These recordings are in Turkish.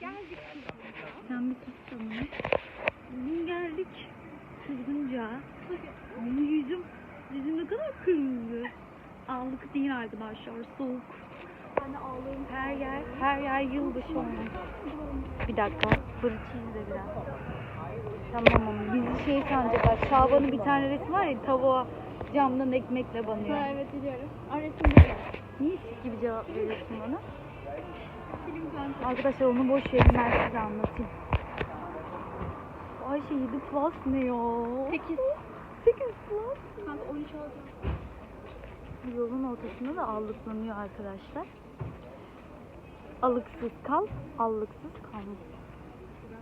Geldik Sen bir tut sana. Bugün geldik. Kızgınca. Benim yüzüm, yüzüm ne kadar kırmızı. Ağlık değil arkadaşlar, soğuk. Ben de ağlayayım. Her yer, her yer yılbaşı olmuş. Bir dakika, fırçayım da biraz. Tamam ama bizi şey sanacaklar. Şaban'ın bir tane resmi var ya tavuğa camdan ekmekle banıyor. Ha, evet biliyorum. Arasında Niye sik gibi cevap veriyorsun bana? Arkadaşlar onu boş verin ben size anlatayım. Ayşe 7 plus ne ya? 8. 8 plus. Kanka 13 olacak. Yolun ortasında da allıklanıyor arkadaşlar. Alıksız kal, allıksız kalma.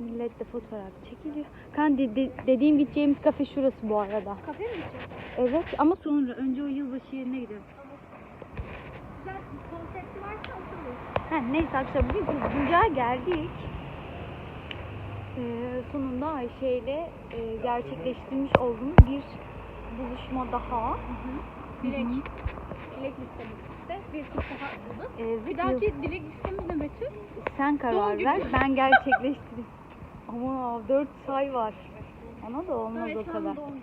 Millet de fotoğraf çekiliyor. Kan de- de- dediğim gideceğimiz kafe şurası bu arada. Kafe mi gideceğiz? Evet ama sonra önce o yılbaşı yerine gidelim. Ha, neyse akşam bugün Kızılcık'a geldik. Ee, sonunda Ayşe ile e, gerçekleştirmiş olduğumuz bir buluşma daha. Dilek. Dilek listemizde bir kız daha oldu. Evet, Bir dahaki dilek listemiz ne Betül? sen karar ver, ben gerçekleştireyim. Ama 4 say var. Ona da olmaz Evet, o kadar. doğum günü.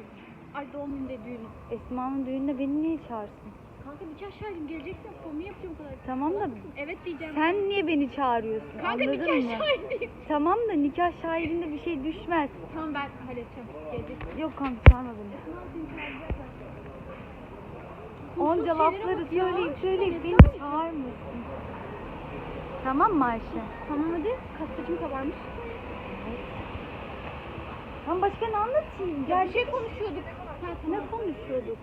Ay doğum günü de düğün. Esma'nın düğününe beni niye çağırsın? Kanka nikah şahidim geleceksin. Konuyu yapacağım kadar. Tamam da Evet diyeceğim. sen niye beni çağırıyorsun? Kanka Anladın nikah mı? şahidiyim. Tamam da nikah şahidinde bir şey düşmez. Tamam ben halledeceğim. Gelecek. Yok kanka çağırma beni. Onca lafları söyleyip söyleyip beni çağırmıyorsun. Tamam mı Ayşe? Tamam hadi. Kas saçım kabarmış. Ben başka ne anlatayım? Bir şey konuşuyorduk. Ha, ne tamam. konuşuyorduk?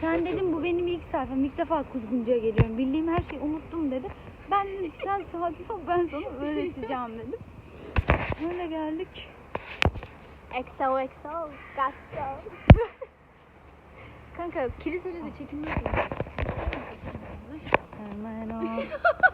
Sen dedim bu benim ilk sayfam. İlk defa Kuzguncu'ya geliyorum. Bildiğim her şeyi unuttum dedi. Ben dedim sen sakin ol ben sana öğreteceğim dedim. Böyle geldik. XO XO. Gasto. Kanka kilisede de çekilmiyor ki. Hemen o.